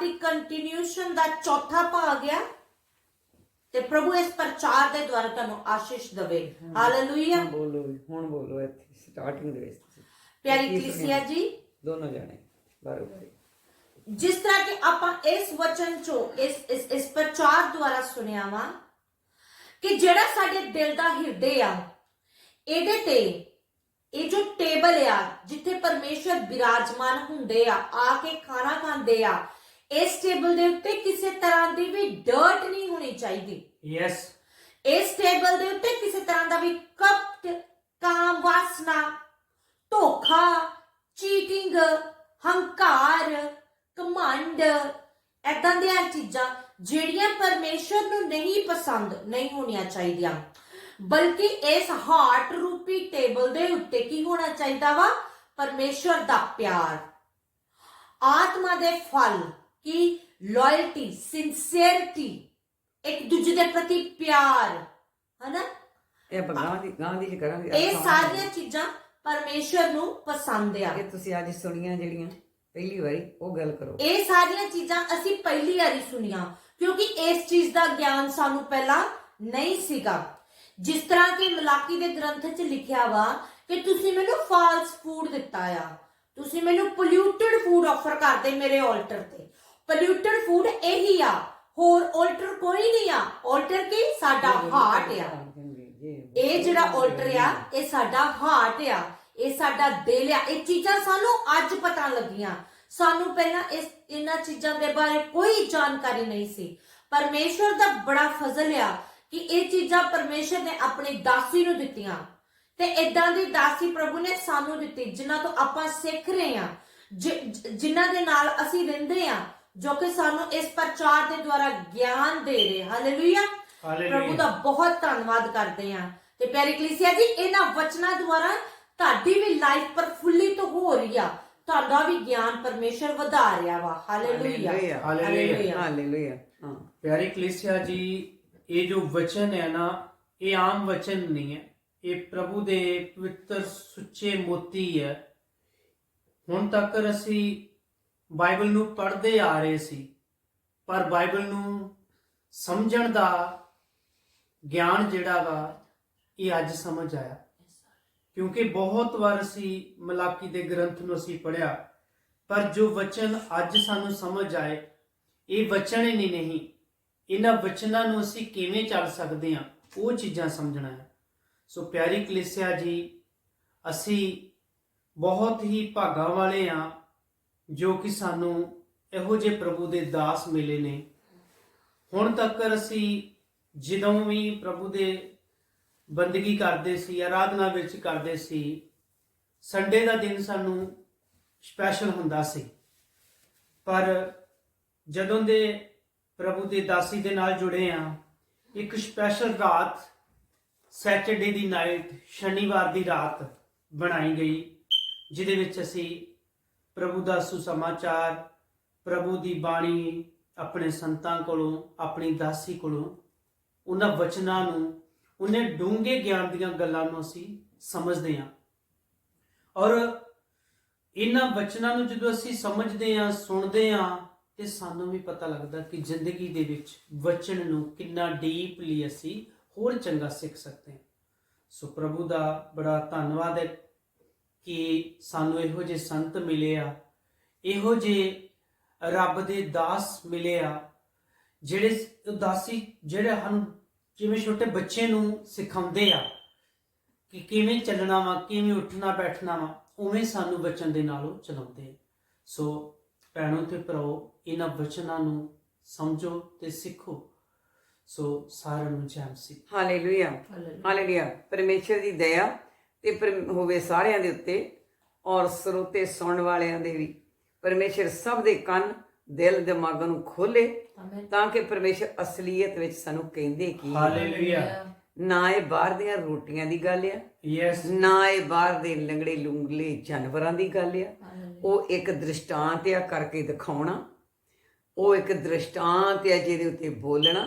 ਦੀ continuation ਦਾ ਚੌਥਾ ਭਾਗ ਆ ਤੇ ਪ੍ਰਭੂ ਇਸ ਪ੍ਰਚਾਰ ਦੇ ਦੁਆਰਾ ਤੁਹਾਨੂੰ ਆਸ਼ੀਸ਼ ਦੇਵੇ। ਹਾਲੇਲੂਇਆ ਬੋਲੋ ਹੁਣ ਬੋਲੋ ਇੱਥੇ ਸਟਾਰਟਿੰਗ ਦੇ ਵਿੱਚ। ਪਿਆਰੀ ਕਲੀਸਿਆ? ਜੀ। ਦੋਨੋਂ ਜਾਣੇ ਬਾਰੋ ਬਾਰੀ ਜਿਸ ਤਰ੍ਹਾਂ ਕਿ ਆਪਾਂ ਇਸ ਵਚਨ ਚੋਂ ਇਸ ਇਸ ਇਸ ਪ੍ਰਚਾਰ ਦੁਆਰਾ ਸੁਣਿਆ ਵਾ ਕਿ ਜਿਹੜਾ ਸਾਡੇ ਦਿਲ ਦਾ ਹਿਰਦੇ ਆ ਇਹਦੇ ਤੇ ਇਹ ਜੋ ਟੇਬਲ ਆ ਜਿੱਥੇ ਪਰਮੇਸ਼ਰ ਬਿਰਾਜਮਾਨ ਹੁੰਦੇ ਆ ਆ ਕੇ ਖਾਣਾ ਖਾਂਦੇ ਆ ਇਸ ਟੇਬਲ ਦੇ ਉੱਤੇ ਕਿਸੇ ਤਰ੍ਹਾਂ ਦੀ ਵੀ ਡਰਟ ਨਹੀਂ ਹੋਣੀ ਚਾਹੀਦੀ। ਯੈਸ ਇਸ ਟੇਬਲ ਦੇ ਉੱਤੇ ਕਿਸੇ ਤਰ੍ਹਾਂ ਦਾ ਵੀ ਕਪਟ ਕਾਮ ਵਾਸਨਾ ਧੋਖਾ ਚੀਟਿੰਗ ਹੰਕਾਰ ਕਮੰਡ ਐਦਾਂ ਦੀਆਂ ਚੀਜ਼ਾਂ ਜਿਹੜੀਆਂ ਪਰਮੇਸ਼ਰ ਨੂੰ ਨਹੀਂ ਪਸੰਦ ਨਹੀਂ ਹੋਣੀਆਂ ਚਾਹੀਦੀਆਂ। ਬਲਕਿ ਇਸ ਹਾਰਟ ਰੂਪੀ ਟੇਬਲ ਦੇ ਉੱਤੇ ਕੀ ਹੋਣਾ ਚਾਹੀਦਾ ਵਾ? ਪਰਮੇਸ਼ਰ ਦਾ ਪਿਆਰ। ਆਤਮਾ ਦੇ ਫਲ। ਕੀ ਲਾਇਲਟੀ ਸਿੰਸੀਅਰਿਟੀ ਇੱਕ ਦੂਜੇ ਦੇ ਪ੍ਰਤੀ ਪਿਆਰ ਹਨਾ? ਇਹ ਗਾਂ ਦੀ ਗਾਂ ਦੀ ਕਰਾਂਗੇ ਇਹ ਸਾਰੀਆਂ ਚੀਜ਼ਾਂ ਪਰਮੇਸ਼ਰ ਨੂੰ ਪਸੰਦ ਆ। ਇਹ ਤੁਸੀਂ ਅੱਜ ਸੁਣੀਆਂ ਜਿਹੜੀਆਂ ਪਹਿਲੀ ਵਾਰੀ ਉਹ ਗੱਲ ਕਰੋ। ਇਹ ਸਾਰੀਆਂ ਚੀਜ਼ਾਂ ਅਸੀਂ ਪਹਿਲੀ ਵਾਰੀ ਸੁਣੀਆਂ ਕਿਉਂਕਿ ਇਸ ਚੀਜ਼ ਦਾ ਗਿਆਨ ਸਾਨੂੰ ਪਹਿਲਾਂ ਨਹੀਂ ਸੀਗਾ। ਜਿਸ ਤਰ੍ਹਾਂ ਕਿ ਮਲਾਕੀ ਦੇ ਗ੍ਰੰਥ 'ਚ ਲਿਖਿਆ ਵਾ ਕਿ ਤੁਸੀਂ ਮੈਨੂੰ ਫਾਲਸ ਫੂਡ ਦਿੱਤਾ ਆ। ਤੁਸੀਂ ਮੈਨੂੰ ਪੋਲਿਊਟਡ ਫੂਡ ਆਫਰ ਕਰਦੇ ਮੇਰੇ ਆਲਟਰ ਤੇ। ਪੋਲਿਊਟਡ ਫੂਡ ਇਹੀ ਆ। ਹੋਰ ਆਲਟਰ ਕੋਈ ਨਹੀਂ ਆ। ਆਲਟਰ ਕੀ? ਸਾਡਾ ਹਾਰਟ ਆ। ਇਹ ਜਿਹੜਾ ਆਲਟਰ ਆ ਇਹ ਸਾਡਾ ਹਾਰਟ ਆ। ਇਹ ਸਾਡਾ ਦਿਲ ਆ। ਇਹ ਚੀਜ਼ਾਂ ਸਾਨੂੰ ਅੱਜ ਪਤਾ ਲੱਗੀਆਂ। ਸਾਨੂੰ ਪਹਿਲਾਂ ਇਸ ਇਹਨਾਂ ਚੀਜ਼ਾਂ ਦੇ ਬਾਰੇ ਕੋਈ ਜਾਣਕਾਰੀ ਨਹੀਂ ਸੀ। ਪਰਮੇਸ਼ਵਰ ਦਾ ਬੜਾ ਫਜ਼ਲ ਆ ਕਿ ਇਹ ਚੀਜ਼ਾਂ ਪਰਮੇਸ਼ਰ ਨੇ ਆਪਣੀ ਦਾਸੀ ਨੂੰ ਦਿੱਤੀਆਂ। ਤੇ ਇਦਾਂ ਦੀ ਦਾਸੀ ਪ੍ਰਭੂ ਨੇ ਸਾਨੂੰ ਦਿੱਤੀ ਜਿਨ੍ਹਾਂ ਤੋਂ ਆਪਾਂ ਸਿੱਖ ਰਹੇ ਆ ਜਿਨ੍ਹਾਂ ਦੇ ਨਾਲ ਅਸੀਂ ਰਹਿੰਦੇ ਆ ਜੋ ਕਿ ਸਾਨੂੰ ਇਸ ਪ੍ਰਚਾਰ ਦੇ ਦੁਆਰਾ ਗਿਆਨ ਦੇ ਰਹੇ। ਹਾਲੇਲੂਇਆ। ਪ੍ਰਭੂ ਦਾ ਬਹੁਤ ਧੰਨਵਾਦ ਕਰਦੇ ਆ ਤੇ ਪਿਆਰੀ ਕਲੀਸਿਆ ਜੀ ਇਹਨਾਂ ਵਚਨਾਂ ਦੁਆਰਾ ਤੁਹਾਡੀ ਵੀ ਲਾਈਫ ਪ੍ਰਫੁੱਲਿਤ ਹੋ ਰਹੀ ਆ। ਤੁਹਾਡਾ ਵੀ ਗਿਆਨ ਪਰਮੇਸ਼ਰ ਵਧਾ ਰਿਹਾ ਵਾ। Hallelujah hallelujah. ਹਾਲੇਲੂਇਆ। ਹਾਲੇਲੂਇਆ ਹਾਂ। ਪਿਆਰੇ ਕਲੀਸਿਆ ਜੀ ਇਹ ਜੋ ਵਚਨ ਹੈ ਨਾ ਇਹ ਆਮ ਵਚਨ ਨਹੀਂ ਹੈ। ਇਹ ਪ੍ਰਭੂ ਦੇ ਪਵਿੱਤਰ ਸੁੱਚੇ ਮੋਤੀ ਹੈ। ਹੁਣ ਤੱਕ ਅਸੀਂ ਬਾਈਬਲ ਨੂੰ ਪੜ੍ਹਦੇ ਆ ਰਹੇ ਸੀ, ਪਰ ਬਾਈਬਲ ਨੂੰ ਸਮਝਣ ਦਾ ਗਿਆਨ ਜਿਹੜਾ ਵਾ, ਇਹ ਅੱਜ ਸਮਝ ਆਇਆ। ਕਿਉਂਕਿ ਬਹੁਤ ਵਾਰ ਅਸੀਂ ਮਲਾਕੀ ਦੇ ਗ੍ਰੰਥ ਨੂੰ ਅਸੀਂ ਪੜਿਆ ਪਰ ਜੋ ਵਚਨ ਅੱਜ ਸਾਨੂੰ ਸਮਝ ਆਏ, ਇਹ ਵਚਨ ਹੀ ਨਹੀਂ ਨਹੀਂ। ਇਹਨਾਂ ਵਚਨਾਂ ਨੂੰ ਅਸੀਂ ਕਿਵੇਂ ਚੱਲ ਸਕਦੇ ਹਾਂ, ਉਹ ਚੀਜ਼ਾਂ ਸਮਝਣਾ ਹੈ। ਸੋ ਪਿਆਰੀ ਕਲਿਸਿਆ ਜੀ, ਅਸੀਂ ਬਹੁਤ ਹੀ ਭਾਗਾਂ ਵਾਲੇ ਆ ਜੋ ਕਿ ਸਾਨੂੰ ਇਹੋ ਜਿਹੇ ਪ੍ਰਭੂ ਦੇ ਦਾਸ ਮਿਲੇ ਨੇ। ਹੁਣ ਤੱਕ ਅਸੀਂ ਜਦੋਂ ਵੀ ਪ੍ਰਭੂ ਦੇ ਬੰਦਗੀ ਕਰਦੇ ਸੀ, ਆਰਾਧਨਾ ਵਿੱਚ ਕਰਦੇ ਸੀ, ਸੰਡੇ ਦਾ ਦਿਨ ਸਾਨੂੰ ਸਪੈਸ਼ਲ ਹੁੰਦਾ ਸੀ। ਪਰ ਜਦੋਂ ਦੇ ਪ੍ਰਭੂ ਦੇ ਦਾਸੀ ਦੇ ਨਾਲ ਜੁੜੇ ਆ ਇੱਕ ਸਪੈਸ਼ਲ ਰਾਤ ਸੈਟਰਡੇ ਦੀ ਨਾਈਟ ਸ਼ਨੀਵਾਰ ਦੀ ਰਾਤ ਬਣਾਈ ਗਈ, ਜਿਹਦੇ ਵਿੱਚ ਅਸੀਂ ਪ੍ਰਭੂ ਦਾ ਸੁਸਮਾਚਾਰ, ਪ੍ਰਭੂ ਦੀ ਬਾਣੀ ਆਪਣੇ ਸੰਤਾਂ ਕੋਲੋਂ, ਆਪਣੀ ਦਾਸੀ ਕੋਲੋਂ, ਉਹਨਾਂ ਵਚਨਾਂ ਨੂੰ, ਉਹਨੇ ਡੂੰਘੇ ਗਿਆਨ ਦੀਆਂ ਗੱਲਾਂ ਨੂੰ ਅਸੀਂ ਸਮਝਦੇ ਹਾਂ। ਔਰ ਇਹਨਾਂ ਵਚਨਾਂ ਨੂੰ ਜਦੋਂ ਅਸੀਂ ਸਮਝਦੇ ਹਾਂ, ਸੁਣਦੇ ਹਾਂ, ਤੇ ਸਾਨੂੰ ਵੀ ਪਤਾ ਲੱਗਦਾ ਕਿ ਜ਼ਿੰਦਗੀ ਦੇ ਵਿੱਚ ਵਚਨ ਨੂੰ ਕਿੰਨਾ ਡੀਪਲੀ ਅਸੀਂ ਹੋਰ ਚੰਗਾ ਸਿੱਖ ਸਕਦੇ ਹਾਂ। ਸੋ ਪ੍ਰਭੂ ਦਾ ਬੜਾ ਧੰਨਵਾਦ ਹੈ। ਕਿ ਸਾਨੂੰ ਇਹੋ ਜਿਹੇ ਸੰਤ ਮਿਲੇ ਆ ਇਹੋ ਜਿਹੇ ਰੱਬ ਦੇ ਦਾਸ ਮਿਲੇ ਆ ਜਿਹੜੇ ਉਦਾਸੀ ਜਿਹੜੇ ਹਨ ਜਿਵੇਂ ਛੋਟੇ ਬੱਚੇ ਨੂੰ ਸਿਖਾਉਂਦੇ ਆ ਕਿ ਕਿਵੇਂ ਚੱਲਣਾ ਵਾ ਕਿਵੇਂ ਉੱਠਣਾ ਬੈਠਣਾ ਵਾ ਉਵੇਂ ਸਾਨੂੰ ਬਚਨ ਦੇ ਨਾਲ ਉਹ ਚਲਾਉਂਦੇ ਆ। ਸੋ ਭੈਣੋ ਤੇ ਭਰਾਓ ਇਹਨਾਂ ਵਚਨਾਂ ਨੂੰ ਸਮਝੋ ਤੇ ਸਿੱਖੋ। ਸੋ ਸਾਰਿਆਂ ਨੂੰ ਜੈ ਮਸੀਹ ਹਾਲੇਲੂਇਆ ਹਾਲੇਲੂਇਆ ਪਰਮੇਸ਼ਰ ਦੀ ਦਇਆ ਤੇ ਪਰਮ- ਹੋਵੇ ਸਾਰਿਆਂ ਦੇ ਉੱਤੇ ਔਰ ਸਰੋਤੇ ਸੁਣਨ ਵਾਲਿਆਂ ਦੇ ਵੀ। ਪਰਮੇਸ਼ਰ ਸਭ ਦੇ ਕੰਨ ਦਿਲ ਦਿਮਾਗਾਂ ਨੂੰ ਖੋਲੇ ਤਾਂ ਕਿ ਪਰਮੇਸ਼ਰ ਅਸਲੀਅਤ ਵਿੱਚ ਸਾਨੂੰ ਕਹਿੰਦੇ ਕੀ। ਹਾਲੇਲੂਇਆ ਨਾ ਇਹ ਬਾਹਰ ਦੀਆਂ ਰੋਟੀਆਂ ਦੀ ਗੱਲ ਆ ਯੈਸ ਨਾ ਇਹ ਬਾਹਰ ਦੇ ਲੰਗੜੇ ਲੁੰਗਲੇ ਜਾਨਵਰਾਂ ਦੀ ਗੱਲ ਆ। ਉਹ ਇੱਕ ਦ੍ਰਿਸ਼ਟਾਂਤ ਆ ਕਰਕੇ ਦਿਖਾਉਣਾ ਉਹ ਇੱਕ ਦ੍ਰਿਸ਼ਟਾਂਤ ਆ ਜਿਹਦੇ ਉੱਤੇ ਬੋਲਣਾ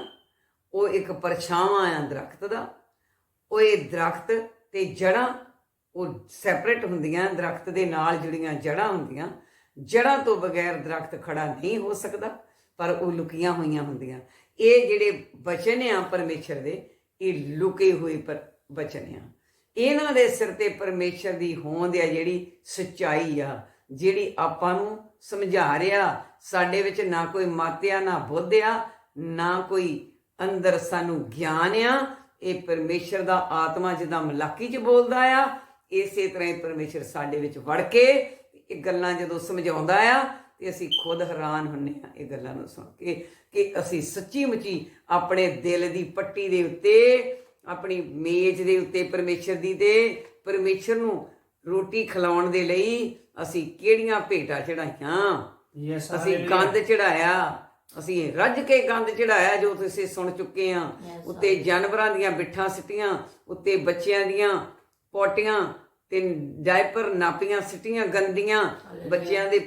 ਉਹ ਇੱਕ ਪਰਛਾਵਾਂ ਆ ਦਰਖਤ ਦਾ ਉਹ ਇਹ ਦਰਖਤ ਤੇ ਜੜਾਂ ਉਹ ਸੈਪਰੇਟ ਹੁੰਦੀਆਂ, ਦਰਖਤ ਦੇ ਨਾਲ ਜੁੜੀਆਂ ਜੜਾਂ ਹੁੰਦੀਆਂ। ਜੜਾਂ ਤੋਂ ਬਗੈਰ ਦਰਖਤ ਖੜਾ ਨਹੀਂ ਹੋ ਸਕਦਾ, ਪਰ ਉਹ ਲੁਕੀਆਂ ਹੋਈਆਂ ਹੁੰਦੀਆਂ। ਇਹ ਜਿਹੜੇ ਬਚਨ ਆ ਪਰਮੇਸ਼ਰ ਦੇ, ਇਹ ਲੁਕੇ ਹੋਏ ਪਰ ਬਚਨ ਆ। ਇਹਨਾਂ ਦੇ ਸਿਰ ਤੇ ਪਰਮੇਸ਼ਰ ਦੀ ਹੋਂਦ ਆ ਜਿਹੜੀ ਸੱਚਾਈ ਆ, ਜਿਹੜੀ ਆਪਾਂ ਨੂੰ ਸਮਝਾ ਰਿਹਾ। ਸਾਡੇ ਵਿੱਚ ਨਾ ਕੋਈ ਮਾਤਿਆ, ਨਾ ਬੁੱਧ ਆ, ਨਾ ਕੋਈ ਅੰਦਰ ਸਾਨੂੰ ਗਿਆਨ ਆ ਇਹ ਪਰਮੇਸ਼ਰ ਦਾ ਆਤਮਾ ਜਿੱਦਾਂ ਮਲਾਕੀ ਚ ਬੋਲਦਾ ਆ ਇਸੇ ਤਰ੍ਹਾਂ ਹੀ ਪਰਮੇਸ਼ਰ ਸਾਡੇ ਵਿੱਚ ਵੜ ਕੇ ਇਹ ਗੱਲਾਂ ਜਦੋਂ ਸਮਝਾਉਂਦਾ ਆ ਤੇ ਅਸੀਂ ਖੁਦ ਹੈਰਾਨ ਹੁੰਨੇ ਆ ਇਹ ਗੱਲਾਂ ਨੂੰ ਸੁਣ ਕੇ ਕਿ ਅਸੀਂ ਸੱਚੀ ਮੁੱਚੀ ਆਪਣੇ ਦਿਲ ਦੀ ਪੱਟੀ ਦੇ ਉੱਤੇ ਆਪਣੀ ਮੇਜ਼ ਦੇ ਉੱਤੇ ਪਰਮੇਸ਼ਰ ਦੀ ਤੇ ਪਰਮੇਸ਼ਰ ਨੂੰ ਰੋਟੀ ਖਿਲਾਉਣ ਦੇ ਲਈ ਅਸੀਂ ਕਿਹੜੀਆਂ ਭੇਟਾਂ ਚੜਾਈਆਂ ਅਸੀਂ ਗੰਦ ਚੜਾਇਆ ਅਸੀਂ ਰੱਜ ਕੇ ਗੰਦ ਚੜਾਇਆ ਜੋ ਤੁਸੀਂ ਸੁਣ ਚੁੱਕੇ ਆ। ਉੱਤੇ ਜਾਨਵਰਾਂ ਦੀਆਂ ਬਿੱਠਾਂ ਸਿੱਟੀਆਂ ਉੱਤੇ ਬੱਚਿਆਂ ਦੀਆਂ ਪੋਟੀਆਂ ਤੇ ਡਾਇਪਰ ਨਾਪੀਆਂ ਸਿੱਟੀਆਂ ਗੰਦੀਆਂ। ਬੱਚਿਆਂ ਦੇ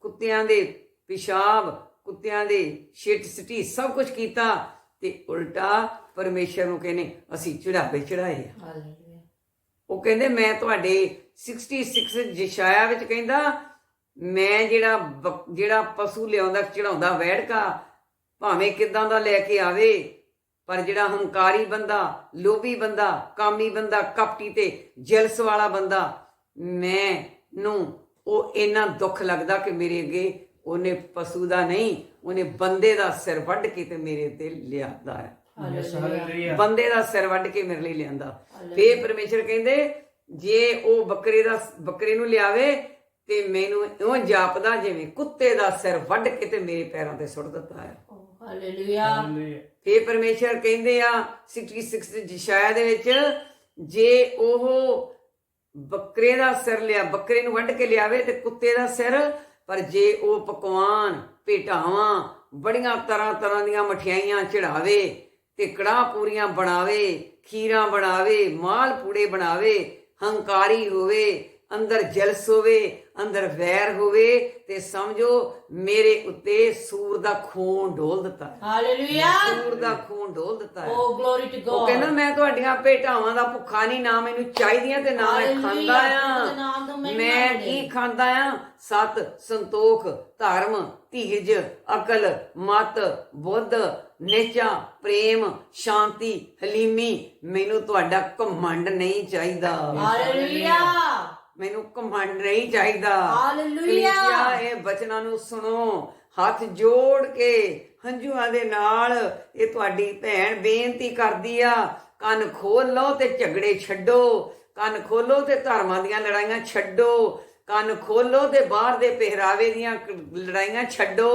ਕੁੱਤਿਆਂ ਦੇ ਪਿਸ਼ਾਬ ਕੁੱਤਿਆਂ ਦੇ ਸ਼ਿਟ ਸਿੱਟੀ ਸਭ ਕੁਝ ਕੀਤਾ ਤੇ ਉਲਟਾ ਪਰਮੇਸ਼ਰ ਨੂੰ ਕਹਿੰਦੇ ਅਸੀਂ ਚੜਾਵੇ ਚੜਾਏ ਹਾਲੇਲੂਇਆ ਉਹ ਕਹਿੰਦੇ ਮੈਂ ਤੁਹਾਡੇ 66 ਜਿਸ਼ਾਇਆ ਵਿੱਚ ਕਹਿੰਦਾ ਮੈਂ ਜਿਹੜਾ ਜਿਹੜਾ ਪਸ਼ੂ ਲਿਆਉਂਦਾ ਚੜਾਉਂਦਾ ਵੈੜਕਾ ਭਾਵੇਂ ਕਿਦਾਂ ਦਾ ਲੈ ਕੇ ਆਵੇ ਪਰ ਜਿਹੜਾ ਹੰਕਾਰੀ ਬੰਦਾ ਲੋਭੀ ਬੰਦਾ ਕਾਮੀ ਬੰਦਾ ਕਪਟੀ ਤੇ ਜਲਸ ਵਾਲਾ ਬੰਦਾ ਮੈਂ ਨੂੰ ਉਹ ਇੰਨਾ ਦੁੱਖ ਲੱਗਦਾ ਕਿ ਮੇਰੇ ਅੱਗੇ ਉਹਨੇ ਪਸ਼ੂ ਦਾ ਨਹੀਂ ਉਹਨੇ ਬੰਦੇ ਦਾ ਸਿਰ ਵੱਢ ਕੇ ਤੇ ਮੇਰੇ ਤੇ ਲਿਆਂਦਾ ਹੈ। ਬੰਦੇ ਦਾ ਸਿਰ ਵੱਢ ਕੇ ਮੇਰੇ ਲਈ ਲਿਆਂਦਾ। ਫੇਰ ਪਰਮੇਸ਼ਰ ਕਹਿੰਦੇ ਜੇ ਉਹ ਬੱਕਰੇ ਦਾ ਬੱਕਰੇ ਨੂੰ ਲਿਆਵੇ ਤੇ ਮੈਨੂੰ ਇਉਂ ਜਾਪਦਾ ਜਿਵੇਂ ਕੁੱਤੇ ਦਾ ਸਿਰ ਵੱਢ ਕੇ ਤੇ ਮੇਰੇ ਪੈਰਾਂ ਤੇ ਸੁੱਟ ਦਿੱਤਾ ਹੈ। ਹਾਲੇਲੂਇਆ। ਫੇਰ ਪਰਮੇਸ਼ਰ ਕਹਿੰਦੇ ਆ 66 ਜਿਸ਼ਾਇਆ ਦੇ ਵਿੱਚ ਜੇ ਉਹ ਬੱਕਰੇ ਦਾ ਸਿਰ ਲਿਆ ਬੱਕਰੇ ਨੂੰ ਵੱਢ ਕੇ ਲਿਆਵੇ ਤੇ ਕੁੱਤੇ ਦਾ ਸਿਰ ਪਰ ਜੇ ਉਹ ਪਕਵਾਨ ਭੇਟਾਵਾਂ ਬੜੀਆਂ ਤਰ੍ਹਾਂ ਤਰ੍ਹਾਂ ਦੀਆਂ ਮਠਿਆਈਆਂ ਚੜਾਵੇ ਤੇ ਕੜਾਹ ਪੂਰੀਆਂ ਬਣਾਵੇ ਖੀਰਾਂ ਬਣਾਵੇ ਮਾਲ ਪੂੜੇ ਬਣਾਵੇ ਹੰਕਾਰੀ ਹੋਵੇ ਅੰਦਰ ਜਲਸ ਹੋਵੇ ਅੰਦਰ ਵੈਰ ਹੋਵੇ ਤੇ ਸਮਝੋ ਮੇਰੇ ਉੱਤੇ ਸੂਰ ਦਾ ਖੂਨ ਡੋਲ ਦਿੱਤਾ ਹੈ। ਹਾਲੇਲੂਇਆ ਸੂਰ ਦਾ ਖੂਨ ਡੋਲ ਦਿੱਤਾ ਹੈ। ਓ ਗਲੋਰੀ ਟੂ ਉਹ ਗੋਡ ਕਹਿੰਦਾ ਮੈਂ ਤੁਹਾਡੀਆਂ ਭੇਟਾਵਾਂ ਦਾ ਭੁੱਖਾ ਨਹੀਂ ਨਾ ਮੈਨੂੰ ਚਾਹੀਦੀਆਂ ਤੇ ਨਾ ਮੈਂ ਖਾਂਦਾ ਆ ਮੈਂ। ਕੀ ਖਾਂਦਾ ਆ ਸਤ ਸੰਤੋਖ ਧਰਮ ਧੀਰਜ ਅਕਲ ਮਤ ਬੁੱਧ ਨਿਚਾ ਪ੍ਰੇਮ ਸ਼ਾਂਤੀ ਹਲੀਮੀ। ਮੈਨੂੰ ਤੁਹਾਡਾ ਘਮੰਡ ਨਹੀਂ ਚਾਹੀਦਾ। ਹਾਲੇਲੂਇਆ ਮੈਨੂੰ ਘਮੰਡ ਨਹੀਂ ਚਾਹੀਦਾ। ਹਾਲੇਲੂਇਆ। ਇਹ ਬਚਨਾਂ ਨੂੰ ਸੁਣੋ। ਹੱਥ ਜੋੜ ਕੇ ਹੰਝੂਆਂ ਦੇ ਨਾਲ ਇਹ ਤੁਹਾਡੀ ਭੈਣ ਬੇਨਤੀ ਕਰਦੀ ਆ ਕੰਨ ਖੋਲ ਲਓ ਤੇ ਝਗੜੇ ਛੱਡੋ। ਕੰਨ ਖੋਲੋ ਤੇ ਧਰਮਾਂ ਦੀਆਂ ਲੜਾਈਆਂ ਛੱਡੋ। ਕੰਨ ਖੋਲੋ ਤੇ ਬਾਹਰ ਦੇ ਪਹਿਰਾਵੇ ਦੀਆਂ ਲੜਾਈਆਂ ਛੱਡੋ।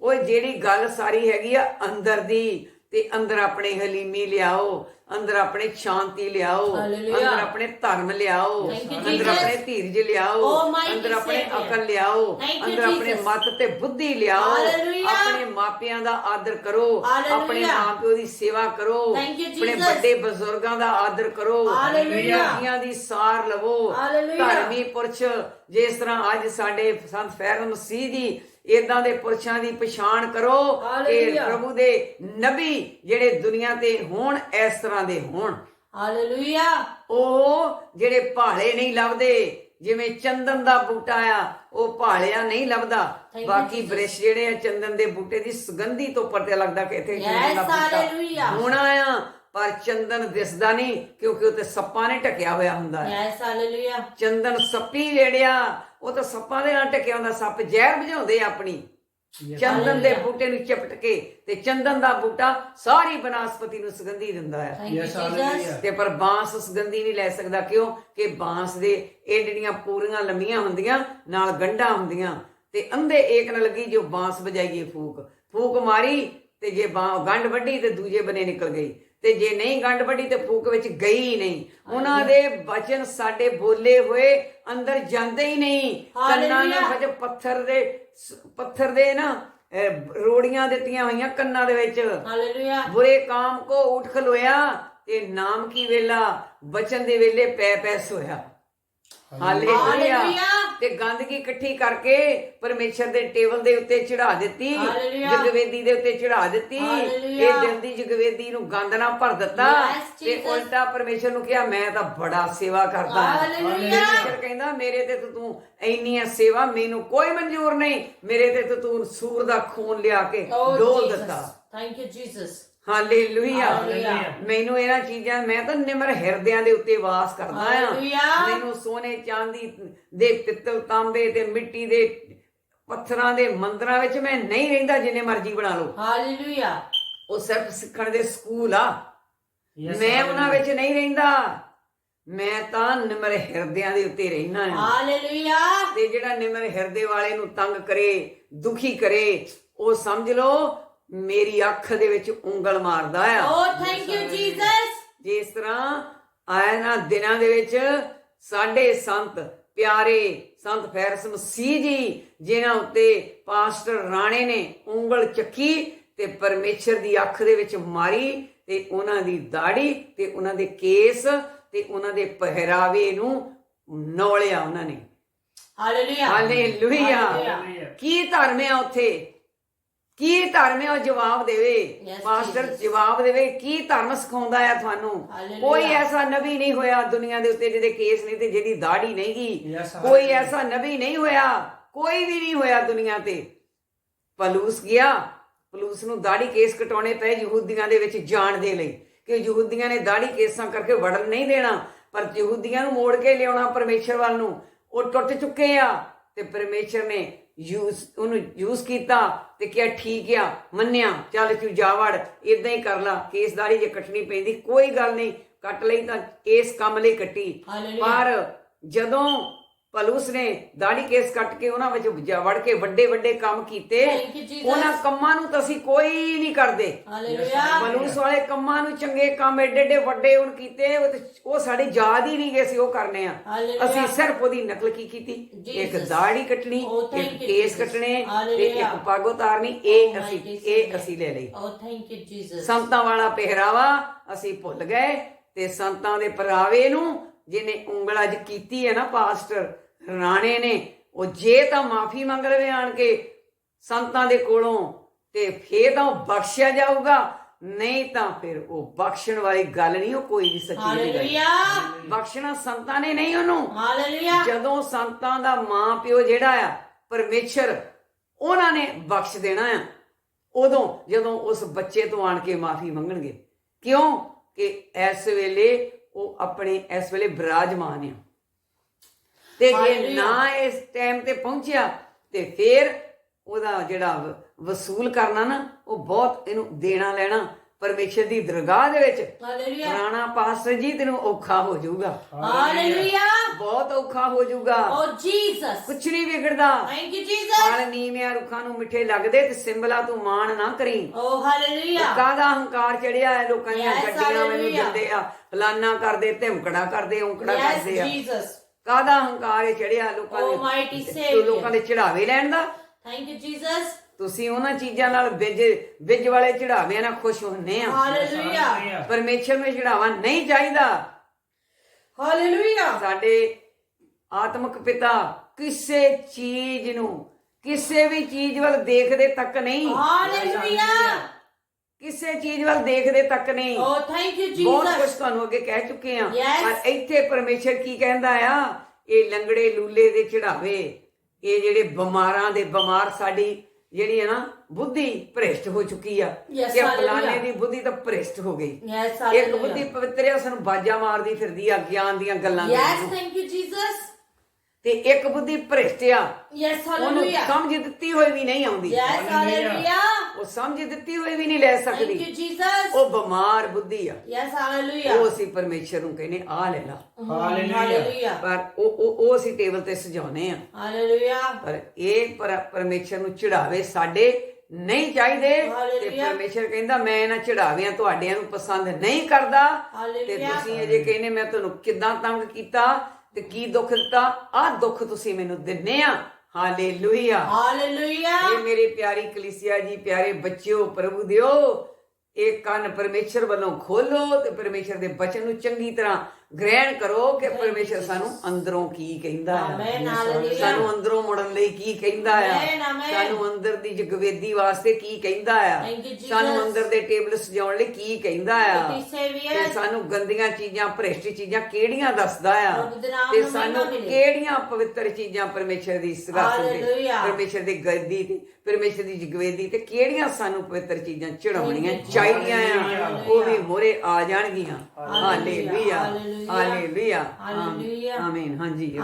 ਉਹ ਜਿਹੜੀ ਗੱਲ ਸਾਰੀ ਹੈਗੀ ਆ ਅੰਦਰ ਦੀ ਤੇ ਅੰਦਰ ਆਪਣੇ ਹਲੀਮੀ ਲਿਆਓ ਅੰਦਰ ਆਪਣੇ ਸ਼ਾਂਤੀ ਲਿਆਓ Hallelujah. ਅੰਦਰ ਆਪਣੇ ਧਰਮ ਲਿਆਓ Thank you, ਅੰਦਰ Jesus. ਆਪਣੇ ਧੀਰਜ ਲਿਆਓ Oh, ਅੰਦਰ ਆਪਣੇ Savior. ਅਕਲ ਲਿਆਓ Thank you, ਅੰਦਰ ਆਪਣੇ Jesus. ਮਤ ਤੇ ਬੁੱਧੀ ਲਿਆਓ Hallelujah. ਆਪਣੇ ਮਾਪਿਆਂ ਦਾ ਆਦਰ ਕਰੋ Hallelujah. ਆਪਣੇ ਮਾਪਿਓ ਦੀ ਸੇਵਾ ਕਰੋ Thank you, ਆਪਣੇ Jesus. ਵੱਡੇ ਬਜ਼ੁਰਗਾਂ ਦਾ ਆਦਰ ਕਰੋ Hallelujah. ਦੀ ਸਾਰ ਲਵੋ Hallelujah. ਧਰਮੀ ਪੁਰਸ਼ ਜਿਸ ਤਰ੍ਹਾਂ ਅੱਜ ਸਾਡੇ ਸੰਤ ਫੈਰਨ ਮਸੀਹ ਦੀ ਇਦਾਂ ਦੇ ਪੁਰਸ਼ਾਂ ਦੀ ਪਛਾਣ ਕਰੋ ਕਿ. ਪ੍ਰਭੂ ਦੇ ਨਬੀ ਜਿਹੜੇ ਦੁਨੀਆ ਤੇ ਹੋਣ ਇਸ ਤਰ੍ਹਾਂ ਦੇ ਹੋਣ ਹਾਲੇਲੂਇਆ ਉਹ ਜਿਹੜੇ ਭਾਲੇ ਨਹੀਂ ਲੱਭਦੇ ਜਿਵੇਂ ਚੰਦਨ ਦਾ ਬੂਟਾ ਆ ਉਹ ਭਾਲਿਆ ਨਹੀਂ ਲੱਭਦਾ ਬਾਕੀ. ਬ੍ਰਿਸ਼ ਜਿਹੜੇ ਆ ਚੰਦਨ ਦੇ ਬੂਟੇ ਦੀ ਸੁਗੰਧੀ ਤੋਂ ਪਤਾ ਲੱਗਦਾ ਕਿ ਇੱਥੇ ਚੰਦਨ ਦਾ ਬੂਟਾ. ਹੋਣਾ ਆ ਪਰ ਚੰਦਨ ਦਿਸਦਾ ਨਹੀਂ ਕਿਉਂਕਿ ਉੱਤੇ ਸੱਪਾਂ ਨੇ ਢਕਿਆ ਹੋਇਆ ਹੁੰਦਾ ਹੈ ਯੈਸ ਹਾਲੇਲੂਇਆ ਚੰਦਨ ਸੱਪੀ ਜਿਹੜਿਆ ਉਹ ਤਾਂ ਸੱਪਾਂ ਦੇ ਨਾਲ ਢਕਿਆ ਹੁੰਦਾ ਸੱਪ ਜ਼ਹਿਰ ਬੁਝਾਉਂਦੇ ਆ ਆਪਣੀ। ਚੰਦਨ ਦੇ. ਬੂਟੇ ਨੂੰ ਚਪਟ ਕੇ ਤੇ ਚੰਦਨ ਦਾ ਬੂਟਾ ਸਾਰੀ ਬਨਸਪਤੀ ਨੂੰ ਸੁਗੰਧੀ ਦਿੰਦਾ ਹੈ. ਤੇ ਪਰ ਬਾਂਸ ਸੁਗੰਧੀ ਨਹੀਂ ਲੈ ਸਕਦਾ ਕਿਉਂ? ਕਿ ਬਾਂਸ ਦੇ ਇਹ ਜਿਹੜੀਆਂ ਪੂਰੀਆਂ ਲੰਮੀਆਂ ਹੁੰਦੀਆਂ ਨਾਲ ਗੰਢਾਂ ਹੁੰਦੀਆਂ ਤੇ ਅੰਧੇ ਏਕ ਨਾਲ ਲੱਗੀ ਜੋ ਬਾਂਸ ਵਜਾਈਏ ਫੂਕ। ਫੂਕ ਮਾਰੀ ਤੇ ਜੇ ਬਾਂ- ਗੰਢ ਵੱਢੀ ਤੇ ਦੂਜੇ ਬਨੇ ਨਿਕਲ ਗਈ ਤੇ ਜੇ ਨਹੀਂ ਗੰਢ ਵੱਢੀ ਤੇ ਫੂਕ ਵਿੱਚ ਗਈ ਹੀ ਨਹੀਂ। ਉਹਨਾਂ ਦੇ ਬਚਨ ਸਾਡੇ ਬੋਲੇ ਹੋਏ ਅੰਦਰ ਜਾਂਦੇ ਹੀ ਨਹੀਂ। ਕੰਨਾਂ ਨਾਲ. ਵਿੱਚ ਪੱਥਰ ਦੇ ਪੱਥਰ ਦੇ ਨਾ ਰੋੜੀਆਂ ਦਿੱਤੀਆਂ ਹੋਈਆਂ ਕੰਨਾਂ ਦੇ ਵਿੱਚ। ਹਾਲੇਲੂਇਆ। ਬੁਰੇ ਕਾਮ ਕੋ ਉਠ ਖਲੋਇਆ ਤੇ ਨਾਮ ਕੀ ਵੇਲਾ? ਬਚਨ ਦੇ ਵੇਲੇ ਪੈ ਪੈ ਸੋਇਆ। Hallelujah hallelujah. ਤੇ ਗੰਦਗੀ ਇਕੱਠੀ ਕਰਕੇ ਪਰਮੇਸ਼ਰ ਦੇ ਟੇਬਲ ਦੇ ਉੱਤੇ ਚੜਾ ਦਿੱਤੀ ਹਾਲੇਲੂਇਆ। ਜਗਵੇਦੀ ਦੇ ਉੱਤੇ ਚੜਾ ਦਿੱਤੀ ਹਾਲੇਲੂਇਆ। ਇਹ ਦਿਲ ਦੀ ਜਗਵੇਦੀ ਨੂੰ ਗੰਦ ਨਾਲ ਭਰ ਦਿੱਤਾ Yes, ਤੇ Jesus. ਉਲਟਾ ਪਰਮੇਸ਼ਰ ਨੂੰ ਕਿਹਾ ਮੈਂ ਤਾਂ ਬੜਾ ਸੇਵਾ ਕਰਦਾ ਹਾਂ ਹਾਲੇਲੂਇਆ ਪਰਮੇਸ਼ਰ ਕਹਿੰਦਾ ਮੇਰੇ ਤੇ ਤਾਂ ਤੂੰ ਇੰਨੀਆਂ ਸੇਵਾ ਮੈਨੂੰ ਕੋਈ ਮਨਜ਼ੂਰ ਨਹੀਂ ਮੇਰੇ ਤੇ ਤਾਂ ਤੂੰ ਸੂਰ ਦਾ ਖੂਨ ਲਿਆ ਕੇ Oh, ਡੋਲ. ਦਿੱਤਾ Thank you, Jesus. Hallelujah hallelujah. ਮੈਨੂੰ ਇਹਨਾਂ ਚੀਜ਼ਾਂ ਮੈਂ ਤਾਂ ਨਿਮਰ ਹਿਰਦਿਆਂ ਦੇ ਉੱਤੇ ਵਾਸ ਕਰਦਾ ਆ ਹਾਲੇਲੂਇਆ। ਮੈਨੂੰ ਸੋਨੇ ਚਾਂਦੀ ਦੇ ਪਿੱਤਲ ਤਾਂਬੇ ਤੇ ਮਿੱਟੀ ਦੇ ਪੱਥਰਾਂ ਦੇ ਮੰਦਰਾਂ ਵਿੱਚ ਮੈਂ ਨਹੀਂ ਰਹਿੰਦਾ ਜਿੰਨੇ ਮਰਜ਼ੀ ਬਣਾ ਲਓ Hallelujah. ਉਹ ਸਿਰਫ ਸਿੱਖਣ ਦੇ ਸਕੂਲ ਆ ਮੈਂ ਉਹਨਾਂ. ਵਿੱਚ ਨਹੀਂ ਰਹਿੰਦਾ ਮੈਂ ਤਾਂ ਨਿਮਰ ਹਿਰਦਿਆਂ ਦੇ ਉੱਤੇ ਰਹਿਣਾ ਆ Hallelujah. ਤੇ ਜਿਹੜਾ ਨਿਮਰ ਹਿਰਦੇ ਵਾਲੇ ਨੂੰ ਤੰਗ ਕਰੇ ਦੁਖੀ ਕਰੇ ਉਹ ਸਮਝ ਲਓ ਮੇਰੀ ਅੱਖ ਦੇ ਵਿੱਚ ਉਂਗਲ ਮਾਰਦਾ ਆ Oh, thank you, Jesus. ਜਿਸ ਤਰ੍ਹਾਂ ਆਏ ਨਾ ਦਿਨਾਂ ਦੇ ਵਿੱਚ ਸਾਡੇ ਸੰਤ ਪਿਆਰੇ ਸੰਤ ਫੈਰਸ ਮਸੀਹ ਜੀ ਜਿਨ੍ਹਾਂ ਉੱਤੇ ਪਾਸਟਰ ਰਾਣੇ ਨੇ ਉਂਗਲ ਚੱਕੀ ਤੇ ਪਰਮੇਸ਼ਰ ਦੀ ਅੱਖ ਦੇ ਵਿੱਚ ਮਾਰੀ ਤੇ ਉਹਨਾਂ ਦੀ ਦਾੜੀ ਤੇ ਉਹਨਾਂ ਦੇ ਕੇਸ ਤੇ ਉਹਨਾਂ ਦੇ ਪਹਿਰਾਵੇ ਨੂੰ ਨੌਲਿਆ ਉਹਨਾਂ ਨੇ. Hallelujah Hallelujah. ਕੀ ਧਰਮ ਹੈ ਉੱਥੇ ਕੀ ਧਰਮ ਹੈ ਉਹ ਜਵਾਬ ਦੇਵੇ ਮਾਸਟਰ. ਜਵਾਬ ਦੇਵੇ ਕੀ ਧਰਮ ਸਿਖਾਉਂਦਾ ਹੈ ਤੁਹਾਨੂੰ. ਕੋਈ ਐਸਾ ਨਬੀ ਨਹੀਂ ਹੋਇਆ ਦੁਨੀਆ ਦੇ ਉੱਤੇ ਜਿਹਦੇ ਕੇਸ ਨਹੀਂ ਤੇ ਜਿਹਦੀ ਦਾੜੀ ਨਹੀਂ ਗਈ ਕੋਈ. ਐਸਾ ਨਬੀ ਨਹੀਂ ਹੋਇਆ ਕੋਈ ਵੀ ਨਹੀਂ ਹੋਇਆ ਦੁਨੀਆ ਤੇ ਪਲੂਸ ਗਿਆ ਪਲੂਸ ਨੂੰ ਦਾੜੀ ਕੇਸ ਕਟਾਉਣੇ ਪਏ ਯਹੂਦੀਆਂ ਦੇ ਵਿੱਚ ਜਾਣ ਦੇ ਲਈ ਕਿ ਯਹੂਦੀਆਂ ਨੇ ਦਾੜੀ ਕੇਸਾਂ ਕਰਕੇ ਵੜਨ ਨਹੀਂ ਦੇਣਾ ਪਰ ਯਹੂਦੀਆਂ ਨੂੰ ਮੋੜ ਕੇ ਲਿਆਉਣਾ ਪਰਮੇਸ਼ਰ ਵੱਲ ਨੂੰ ਉਹ ਟੁੱਟ ਚੁੱਕੇ ਆ ਤੇ ਪਰਮੇਸ਼ਰ ਨੇ ਯੂਜ਼ ਉਹਨੂੰ ਯੂਜ਼ ਕੀਤਾ ਤੇ ਕਿਹਾ ਠੀਕ ਆ ਮੰਨਿਆ ਚੱਲ ਤੂੰ ਜਾ ਵੜ ਇਦਾਂ ਹੀ ਕਰ ਲਾ ਕੇਸ ਦਾੜੀ ਜੇ ਕੱਟਣੀ ਪੈਂਦੀ ਕੋਈ ਗੱਲ ਨਹੀਂ ਕੱਟ ਲਈ ਤਾਂ ਇਸ ਕੰਮ ਲਈ ਕੱਟੀ. ਪਰ ਜਦੋਂ ਪਲੂਸ ਨੇ ਦਾੜੀ ਕੇਸ ਕੱਟ ਕੇ ਉਹਨਾਂ ਵਿੱਚ ਜਾ ਵੜ ਕੇ ਵੱਡੇ ਵੱਡੇ ਕੰਮ ਕੀਤੇ. ਉਹਨਾਂ ਕੰਮਾਂ ਨੂੰ ਤਾਂ ਅਸੀਂ ਕੋਈ ਨਹੀਂ ਕਰਦੇ. ਪਲੂਸ ਵਾਲੇ ਕੰਮਾਂ ਨੂੰ ਚੰਗੇ ਕੰਮ ਏਡੇ ਏਡੇ ਵੱਡੇ ਹੁਣ ਕੀਤੇ ਉਹ ਸਾਡੇ ਯਾਦ ਹੀ ਨਹੀਂ ਗਏ ਸੀ ਉਹ ਕਰਨੇ ਆ. ਅਸੀਂ ਸਿਰਫ ਉਹਦੀ ਨਕਲ ਕੀ ਕੀਤੀ ਇੱਕ. ਦਾੜੀ ਕੱਟਣੀ ਇੱਕ ਕੇਸ. ਕੱਟਣੇ ਤੇ. ਇੱਕ ਪੱਗ ਉਤਾਰਨੀ ਇਹ ਅਸੀਂ ਇਹ. ਅਸੀਂ ਲੈ ਲਈ. ਸੰਤਾਂ ਵਾਲਾ ਪਹਿਰਾਵਾ ਅਸੀਂ ਭੁੱਲ ਗਏ ਤੇ ਸੰਤਾਂ ਦੇ ਪਹਿਰਾਵੇ ਨੂੰ ਜਿਹਨੇ ਉਂਗਲ ਅੱਜ ਕੀਤੀ ਹੈ ਨਾ ਪਾਸਟਰ ਰਾਣੇ ਨੇ ਉਹ ਜੇ ਤਾਂ ਮਾਫੀ ਮੰਗ ਲਵੇ ਆਣ ਕੇ ਸੰਤਾਂ ਦੇ ਕੋਲੋਂ ਤੇ ਫੇਰ ਤਾਂ ਉਹ ਬਖਸ਼ਿਆ ਜਾਊਗਾ ਨਹੀਂ ਤਾਂ ਫਿਰ ਉਹ ਬਖਸ਼ਣ ਵਾਲੀ ਗੱਲ ਨਹੀਂ ਉਹ ਕੋਈ ਵੀ ਸੱਚੀ ਨਹੀਂ। Hallelujah. ਬਖਸ਼ਣਾ ਸੰਤਾਂ ਨੇ ਨਹੀਂ ਉਹਨੂੰ। Hallelujah. ਜਦੋਂ ਸੰਤਾਂ ਦਾ ਮਾਂ ਪਿਓ ਜਿਹੜਾ ਆ ਪਰਮੇਸ਼ਰ ਉਹਨਾਂ ਨੇ ਬਖਸ਼ ਦੇਣਾ ਆ ਉਦੋਂ ਜਦੋਂ ਉਸ ਬੱਚੇ ਤੋਂ ਆਣ ਕੇ ਮਾਫੀ ਮੰਗਣਗੇ। ਕਿਉਂ? ਕਿ ਇਸ ਵੇਲੇ ਉਹ ਆਪਣੇ ਇਸ ਵੇਲੇ ਬਿਰਾਜਮਾਨ ਆ। ਤੇ ਜੇ. ਨਾ ਇਸ ਟਾਈਮ ਤੇ ਪਹੁੰਚਿਆ ਤੇ ਫਿਰ ਉਹਦਾ ਜਿਹੜਾ ਵਸੂਲ ਕਰਨਾ ਨਾ ਉਹ ਬਹੁਤ ਇਹਨੂੰ ਦੇਣਾ ਲੈਣਾ ਪਰਮੇਸ਼ਰ ਦੀ ਦਰਗਾਹ ਦੇ ਵਿੱਚ. ਰਾਣਾ ਪਾਸਟਰ ਜੀ ਤੈਨੂੰ ਔਖਾ ਹੋ ਜਾਊਗਾ Hallelujah. ਬਹੁਤ ਔਖਾ ਹੋ ਜਾਊਗਾ Oh, Jesus. ਕੁਛ ਨਹੀਂ ਵਿਗੜਦਾ Jesus. ਫਲ ਨੀਵਿਆਂ ਰੁੱਖਾਂ ਨੂੰ ਮਿੱਠੇ ਲੱਗਦੇ ਤੇ ਸਿੰਬਲਾ ਤੂੰ ਮਾਣ ਨਾ ਕਰੀ Oh, hallelujah. ਕਾਦਾ ਹੰਕਾਰ ਚੜਿਆ ਹੈ ਲੋਕਾਂ ਦੀਆਂ ਗੱਡੀਆਂ ਮੈਨੂੰ. ਦਿੰਦੇ ਆ ਫਲਾਨਾ ਕਰਦੇ ਧਮਕੜਾ ਕਰਦੇ ਔਂਕੜਾ ਕਰਦੇ ਆ. ਕਾਦਾ ਹੰਕਾਰ ਇਹ ਚੜਿਆ ਲੋਕਾਂ Oh, ਦੇ mighty ਤੇ Savior. ਲੋਕਾਂ ਦੇ ਚੜਾਵੇ ਲੈਣ ਦਾ Thank you, Jesus. ਤੁਸੀਂ ਉਹਨਾਂ ਚੀਜ਼ਾਂ ਨਾਲ ਵਿਜ ਵਿਜ ਵਾਲੇ ਚੜਾਵਿਆਂ ਨਾਲ ਖੁਸ਼ ਹੁੰਨੇ ਆ Hallelujah. Hallelujah. ਪਰਮੇਸ਼ਰ ਨੂੰ ਚੜਾਵਾ ਨਹੀਂ ਚਾਹੀਦਾ Hallelujah. ਸਾਡੇ ਆਤਮਿਕ ਪਿਤਾ ਕਿਸੇ ਚੀਜ਼ ਨੂੰ ਕਿਸੇ ਵੀ ਚੀਜ਼ ਵੱਲ ਦੇਖਦੇ ਤੱਕ ਨਹੀਂ Hallelujah. ਕਿਸੇ ਚੀਜ਼ ਵੱਲ ਦੇਖਦੇ ਤੱਕ ਨਹੀਂ Oh, thank you, ਬਹੁਤ ਕੁਝ Jesus. ਤੁਹਾਨੂੰ ਅੱਗੇ ਕਹਿ ਚੁੱਕੇ ਆ Yes. ਪਰ ਇੱਥੇ ਪਰਮੇਸ਼ਰ ਕੀ ਕਹਿੰਦਾ ਆ ਇਹ ਲੰਗੜੇ ਲੂਲੇ ਦੇ ਚੜਾਵੇ ਇਹ ਜਿਹੜੇ ਬਿਮਾਰਾਂ ਦੇ ਬਿਮਾਰ ਸਾਡੀ ਜਿਹੜੀ ਹੈ ਨਾ ਬੁੱਧੀ ਭ੍ਰਿਸ਼ਟ ਹੋ ਚੁੱਕੀ ਆ Yes, ਕਿ ਫਲਾਣੇ hallelujah. ਦੀ ਬੁੱਧੀ ਤਾਂ ਭ੍ਰਿਸ਼ਟ ਹੋ ਗਈ Yes, ਇੱਕ hallelujah. ਬੁੱਧੀ ਪਵਿੱਤਰ ਆ ਸਾਨੂੰ ਬਾਜਾ ਮਾਰਦੀ ਫਿਰਦੀ ਆ ਗਿਆਨ ਦੀਆਂ ਗੱਲਾਂ ਦੇ Yes, ਵਿੱਚ। thank you, Jesus. ਤੇ ਇੱਕ ਬੁੱਧੀ ਭ੍ਰਿਸ਼ਟ ਆ Yes, ਉਹਨੂੰ. ਸਮਝ ਦਿੱਤੀ ਹੋਈ ਵੀ ਨਹੀਂ ਆਉਂਦੀ Hallelujah. hallelujah. ਉਹ ਸਮਝ ਦਿੱਤੀ ਹੋਈ ਵੀ ਨਹੀਂ ਲੈ ਸਕਦੀ. ਉਹ ਬਿਮਾਰ ਬੁੱਧੀ ਆ Yes, ਉਹ hallelujah. ਅਸੀਂ ਪਰਮੇਸ਼ਰ ਨੂੰ ਕਹਿੰਦੇ ਆ ਲੈ ਲਾ. Hallelujah. ਪਰ ਉਹ ਉਹ ਉਹ ਅਸੀਂ ਟੇਬਲ ਤੇ ਸਜਾਉਨੇ ਆ Hallelujah. ਪਰ ਇਹ ਪਰ- ਪਰਮੇਸ਼ਰ ਨੂੰ ਚੜਾਵੇ ਸਾਡੇ ਨਹੀਂ ਚਾਹੀਦੇ ਤੇ Hallelujah. ਪਰਮੇਸ਼ਰ ਕਹਿੰਦਾ ਮੈਂ ਇਹਨਾਂ ਚੜਾਵਿਆਂ ਤੁਹਾਡਿਆਂ ਨੂੰ ਪਸੰਦ ਨਹੀਂ ਕਰਦਾ ਤੇ Hallelujah. ਤੁਸੀਂ ਅਜੇ ਕਹਿੰਦੇ ਮੈਂ ਤੁਹਾਨੂੰ ਕਿੱਦਾਂ ਤੰਗ ਕੀਤਾ ਤੇ ਕੀ ਦੁੱਖ ਦਿੱਤਾ? ਆਹ ਦੁੱਖ ਤੁਸੀਂ ਮੈਨੂੰ ਦਿੰਨੇ ਆ। ਹਾਲੇਲੂਇਆ। Hallelujah. ਇਹ ਮੇਰੇ ਪਿਆਰੀ ਕਲੀਸਿਆ ਜੀ ਪਿਆਰੇ ਬੱਚਿਓ ਪ੍ਰਭੂ ਦਿਓ। ਇਹ ਕੰਨ ਪਰਮੇਸ਼ਰ ਵੱਲੋਂ ਖੋਲੋ ਤੇ ਪਰਮੇਸ਼ਰ ਦੇ ਬਚਨ ਨੂੰ ਚੰਗੀ ਤਰ੍ਹਾਂ ਗ੍ਰਹਿਣ ਕਰੋ ਕਿ ਪਰਮੇਸ਼ਰ ਸਾਨੂੰ ਅੰਦਰੋਂ ਕੀ ਕਹਿੰਦਾ ਹੈ ਸਾਨੂੰ ਅੰਦਰੋਂ ਮੁੜਨ ਲਈ ਕੀ ਕਹਿੰਦਾ ਆਮੇਨ। ਸਾਨੂੰ ਅੰਦਰ ਦੀ ਜਗਵੇਦੀ ਵਾਸਤੇ ਕੀ ਕਹਿੰਦਾ Jesus. ਸਾਨੂੰ ਅੰਦਰ ਦੇ ਟੇਬਲ ਸਜਾਉਣ ਲਈ ਕੀ ਕਹਿੰਦਾ। ਤੇ ਸਾਨੂੰ ਗੰਦੀਆਂ ਚੀਜ਼ਾਂ ਭ੍ਰਿਸ਼ਟ ਚੀਜ਼ਾਂ ਕਿਹੜੀਆਂ ਦੱਸਦਾ ਆ? ਤੇ ਸਾਨੂੰ। ਕਿਹੜੀਆਂ ਪਵਿੱਤਰ ਚੀਜ਼ਾਂ ਪਰਮੇਸ਼ਰ ਦੀ ਸਿਫਾਰਿਸ਼ ਤੇ। ਪਰਮੇਸ਼ਰ ਦੀ ਗੱਦੀ ਤੇ ਪਰਮੇਸ਼ਰ ਦੀ ਜਗਵੇਦੀ ਤੇ ਕਿਹੜੀਆਂ ਸਾਨੂੰ ਪਵਿੱਤਰ ਚੀਜ਼ਾਂ ਚੜਾਉਣੀਆਂ ਚਾਹੀਦੀਆਂ ਆ। ਉਹ ਵੀ ਮੋਰੇ ਆ ਜਾਣਗੀਆਂ। Hallelujah, hallelujah hallelujah. ਆਮੀਨ ਹਾਂਜੀ